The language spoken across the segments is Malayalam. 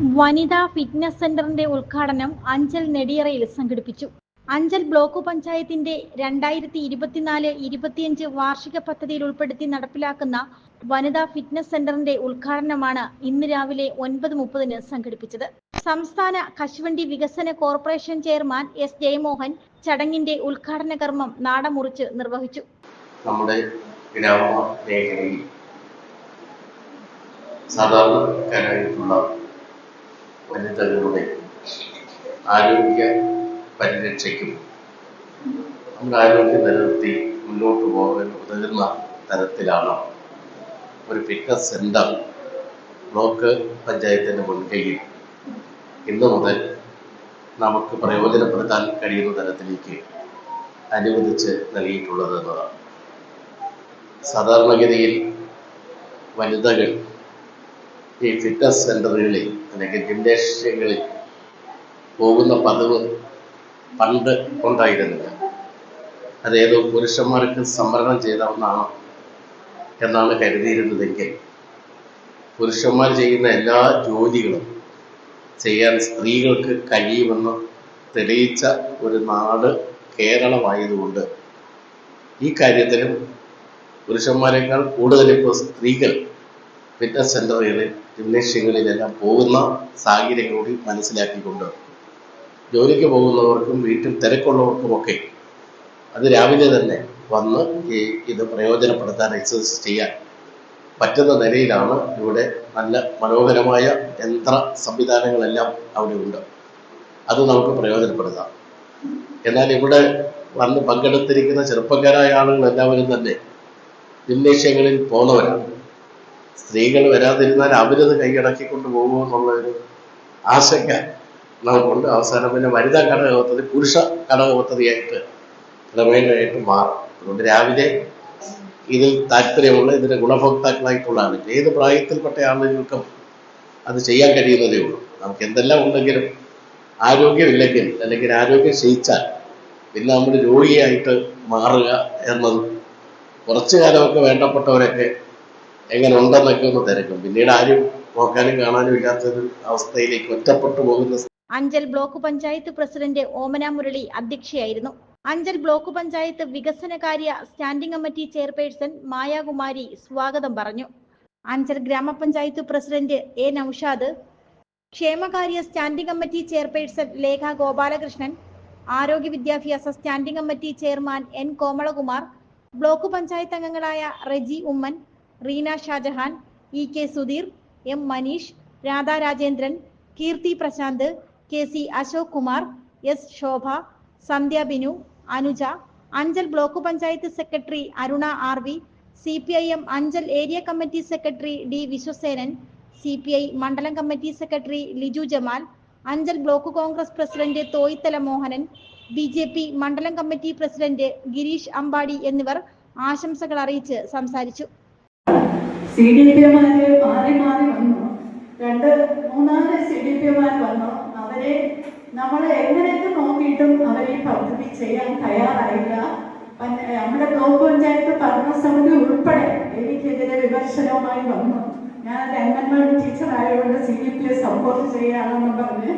വനിതാ ഫിറ്റ്നസ് സെന്ററിന്റെ ഉദ്ഘാടനം അഞ്ചൽ നെടിയറയിൽ സംഘടിപ്പിച്ചു. അഞ്ചൽ ബ്ലോക്ക് പഞ്ചായത്തിന്റെ രണ്ടായിരത്തി ഇരുപത്തിനാല് ഇരുപത്തിയഞ്ച് വാർഷിക പദ്ധതിയിൽ ഉൾപ്പെടുത്തി നടപ്പിലാക്കുന്ന വനിതാ ഫിറ്റ്നസ് സെന്ററിന്റെ ഉദ്ഘാടനമാണ് ഇന്ന് രാവിലെ ഒൻപത് മുപ്പതിന് സംഘടിപ്പിച്ചത്. സംസ്ഥാന കശുവണ്ടി വികസന കോർപ്പറേഷൻ ചെയർമാൻ എസ് ജയമോഹൻ ചടങ്ങിന്റെ ഉദ്ഘാടന കർമ്മം നാടമുറിച്ച് നിർവഹിച്ചു. നമ്മുടെ ഗ്രാമ മേഖലയിൽ സാധാരണക്കാരായിട്ടുള്ള വനിതകളുടെ ആരോഗ്യ പരിരക്ഷയ്ക്കും നമ്മുടെ ആരോഗ്യം നിലനിർത്തി മുന്നോട്ട് പോകാൻ ഉതകുന്ന തരത്തിലാണ് ഒരു ഫിറ്റ്നസ് സെന്റർ ബ്ലോക്ക് പഞ്ചായത്തിന്റെ മുൻകൈയിൽ ഇന്നു മുതൽ നമുക്ക് പ്രയോജനപ്പെടുത്താൻ കഴിയുന്ന തരത്തിലേക്ക് അനുവദിച്ച് നൽകിയിട്ടുള്ളത് എന്നതാണ്. സാധാരണഗതിയിൽ വനിതകൾ ഈ ഫിറ്റ്നസ് സെന്ററുകളിൽ അല്ലെങ്കിൽ ജിംനേഷ്യങ്ങളിൽ പോകുന്ന പതിവ് പണ്ട് ഉണ്ടായിരുന്നില്ല. അതേതോ പുരുഷന്മാർക്ക് സംവരണം ചെയ്ത ഒന്നാണ് എന്നാണ് കരുതിയിരുന്നതെങ്കിൽ പുരുഷന്മാർ ചെയ്യുന്ന എല്ലാ ജോലികളും ചെയ്യാൻ സ്ത്രീകൾക്ക് കഴിയുമെന്ന് തെളിയിച്ച ഒരു നാട് കേരളമായതുകൊണ്ട് ഈ കാര്യത്തിലും പുരുഷന്മാരെക്കാൾ കൂടുതൽ ഇപ്പോൾ സ്ത്രീകൾ ഫിറ്റ്നസ് സെന്ററുകളിൽ ജിംനേഷ്യങ്ങളിലെല്ലാം പോകുന്ന സാഹചര്യം കൂടി മനസ്സിലാക്കിക്കൊണ്ട് ജോലിക്ക് പോകുന്നവർക്കും വീട്ടിൽ തിരക്കുള്ളവർക്കുമൊക്കെ അത് രാവിലെ തന്നെ വന്ന് ഈ ഇത് പ്രയോജനപ്പെടുത്താൻ എക്സസൈസ് ചെയ്യാൻ പറ്റുന്ന നിലയിലാണ് ഇവിടെ നല്ല മനോഹരമായ യന്ത്ര സംവിധാനങ്ങളെല്ലാം അവിടെ ഉണ്ട്. അത് നമുക്ക് പ്രയോജനപ്പെടുത്താം. എന്നാൽ ഇവിടെ വന്ന് പങ്കെടുത്തിരിക്കുന്ന ചെറുപ്പക്കാരായ ആളുകൾ എല്ലാവരും തന്നെ ജിംനേഷ്യങ്ങളിൽ പോകുന്നവരാണ് സ്ത്രീകൾ വരാതിരുന്നാൽ അവരത് കൈയടക്കിക്കൊണ്ട് പോകുമോ എന്നുള്ള ഒരു ആശങ്ക നമുക്കുണ്ട് അവസാനം പിന്നെ വനിതാ ഘടക പദ്ധതി പുരുഷ ഘടക പദ്ധതിയായിട്ട് ക്രമേണയായിട്ട് മാറും. അതുകൊണ്ട് രാവിലെ ഇതിൽ താല്പര്യമുള്ള ഇതിന്റെ ഗുണഭോക്താക്കളായിട്ടുള്ള ആളുകൾ ഏത് പ്രായത്തിൽപ്പെട്ട ആളുകൾക്കും അത് ചെയ്യാൻ കഴിയുന്നതേ ഉള്ളൂ. നമുക്ക് എന്തെല്ലാം ഉണ്ടെങ്കിലും ആരോഗ്യമില്ലെങ്കിൽ അല്ലെങ്കിൽ ആരോഗ്യം ക്ഷയിച്ചാൽ പിന്നെ നമ്മൾ രോഗിയായിട്ട് മാറുക എന്നത് കുറച്ചു കാലമൊക്കെ വേണ്ടപ്പെട്ടവരൊക്കെ എങ്ങനെ ഉണ്ടെന്നൊക്കെ ഒന്ന് തിരക്കും. പിന്നീട് ആരും നോക്കാനും കാണാനും ഇല്ലാത്തൊരു അവസ്ഥയിലേക്ക് ഒറ്റപ്പെട്ടു പോകുന്ന അഞ്ചൽ ബ്ലോക്ക് പഞ്ചായത്ത് പ്രസിഡന്റ് ഓമന മുരളി അധ്യക്ഷയായിരുന്നു. അഞ്ചൽ ബ്ലോക്ക് പഞ്ചായത്ത് വികസനകാര്യ സ്റ്റാൻഡിംഗ് കമ്മിറ്റി ചെയർപേഴ്സൺ മായാകുമാരി സ്വാഗതം പറഞ്ഞു. അഞ്ചൽ ഗ്രാമപഞ്ചായത്ത് പ്രസിഡന്റ് എ നൌഷാദ് ക്ഷേമകാര്യ standing committee chairperson Lekha Gopalakrishnan ആരോഗ്യ വിദ്യാഭ്യാസ standing committee chairman N Komalakumar block panchayat അംഗങ്ങളായ Reji Oommen Reena Shajahan E K Sudheer M Manish Radha Rajendran Keerthi Prashant K C Ashok Kumar S Shobha Sandhya Binu Anuja Anchal block panchayat secretary Aruna R V C P I M Anchal area committee secretary D Vishwasenan C P I മണ്ഡലം committee secretary Liju Jamal Anchal block Congress president Thoyithala Mohanan B J P മണ്ഡലം കമ്മിറ്റി പ്രസിഡന്റ് ഗിരീഷ് അമ്പാടി എന്നിവർ ആശംസകൾ അറിയിച്ച് സംസാരിച്ചു. സി ഡി പി മാര് മാറി മാറി വന്നു. രണ്ട് മൂന്നാൽ സി ഡി പി എമാർ വന്നു. അവരെ നമ്മൾ എങ്ങനെയൊക്കെ നോക്കിയിട്ടും അവർ ഈ പദ്ധതി ചെയ്യാൻ തയ്യാറായില്ല. നമ്മുടെ ബ്ലോക്ക് പഞ്ചായത്ത് ഭരണസമിതി ഉൾപ്പെടെ എനിക്കെതിരെ വിമർശനവുമായി വന്നു. ഞാൻ അംഗൻവാടി ടീച്ചർ ആയതുകൊണ്ട് സി ഡി പി സപ്പോർട്ട് ചെയ്യാണെന്ന് പറഞ്ഞ്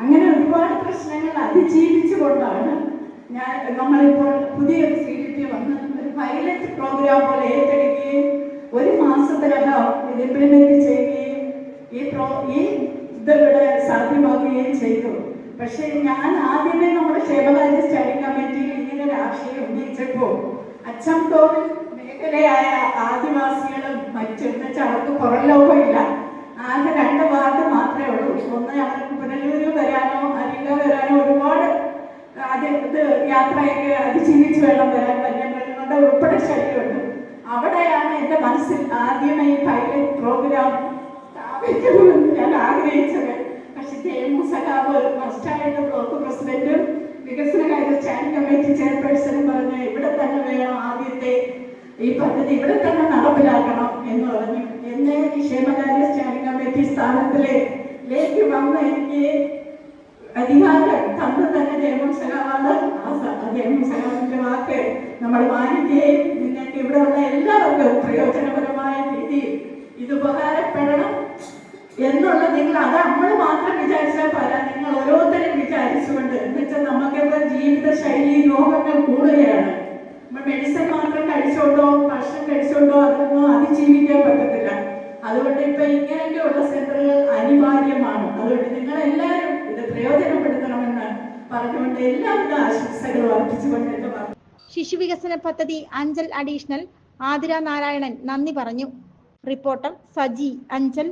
അങ്ങനെ ഒരുപാട് പ്രശ്നങ്ങൾ അതിജീവിച്ചുകൊണ്ടാണ് ഞാൻ നമ്മളിപ്പോൾ പുതിയൊരു സി ഡി പി വന്ന് ഒരു പൈലറ്റ് പ്രോഗ്രാം പോലെ ഏറ്റെടുക്കുകയും ഒരു മാസത്തിനകം ഇത് ഇംപ്ലിമെന്റ് ചെയ്യുകയും ഈ പ്രോ ഈ ഇതിവിടെ സാധ്യമാക്കുകയും ചെയ്തു. പക്ഷേ ഞാൻ ആദ്യമേ നമ്മുടെ ക്ഷേമകാര്യ സ്റ്റഡി കമ്മിറ്റിയിൽ ഇങ്ങനെ ഒരു ആശയം ഉന്നയിച്ചപ്പോൾ അച്ചംതോട് മേഖലയായ ആദിവാസികളും മറ്റും എന്നുവെച്ചാൽ അവർക്ക് പുറം ലോകമില്ല ആകെ രണ്ട് വാർഡ് മാത്രമേ ഉള്ളൂ. ഒന്ന് അവർക്ക് പുനലൂര് വരാനോ അരിക വരാനോ ഒരുപാട് ഇത് യാത്രയൊക്കെ അതിജീവിച്ച് വേണം വരാൻ. വന്യമൃഗങ്ങളുടെ ഉൾപ്പെടെ അവിടെയാണ് എന്റെ മനസ്സിൽ ആദ്യമായി പൈലറ്റ് പ്രോഗ്രാം സ്ഥാപിക്കണമെന്ന് ഞാൻ ആഗ്രഹിച്ചത്. പക്ഷെ ജയമു സഖാവ് ഫസ്റ്റായിട്ട് ബ്ലോക്ക് പ്രസിഡന്റും വികസനകാര്യ സ്റ്റാൻഡ് കമ്മിറ്റി ചെയർപേഴ്സണും പറഞ്ഞു ഇവിടെ തന്നെ വേണം ആദ്യത്തെ ഈ പദ്ധതി ഇവിടെ തന്നെ നടപ്പിലാക്കണം എന്ന് പറഞ്ഞു. എന്നെ ക്ഷേമകാര്യ സ്റ്റാൻഡിംഗ് കമ്മിറ്റി സ്ഥാനത്തിലേക്ക് വന്ന് എനിക്ക് അധികാരം. തന്നു തന്നെ ജയമൻ സഖാവാണ് ആ സഖാവിന്റെ വാക്ക് നമ്മൾ മാനിക്കുകയും നിങ്ങൾക്ക് ഇവിടെയുള്ള എല്ലാവർക്കും പ്രയോജനപരമായ രീതിയിൽ ഇത് ഉപകാരപ്പെടണം എന്നുള്ള നിങ്ങൾ അത് നമ്മൾ മാത്രം വിചാരിച്ചാൽ പോരാ. നിങ്ങൾ ഓരോരുത്തരും വിചാരിച്ചുകൊണ്ട് എന്നുവെച്ചാൽ വെച്ചാൽ ജീവിത ശൈലി രോഗങ്ങൾ കൂടുകയാണ്. നമ്മൾ മെഡിസിൻ മാത്രം കഴിച്ചോണ്ടോ ഭക്ഷണം കഴിച്ചോണ്ടോ അതൊന്നും അതിജീവിക്കാൻ പറ്റത്തില്ല. അതുകൊണ്ട് ഇപ്പൊ ഇങ്ങനെയൊക്കെയുള്ള സെന്ററുകൾ അനിവാര്യമാണ്. അതുകൊണ്ട് നിങ്ങൾ എല്ലാവരും അർപ്പിച്ചുകൊണ്ട് എന്റെ ശിശുവികസന പദ്ധതി അഞ്ചൽ അഡീഷണൽ ആതിര നാരായണൻ നന്ദി പറഞ്ഞു. റിപ്പോർട്ടർ സജി അഞ്ചൽ.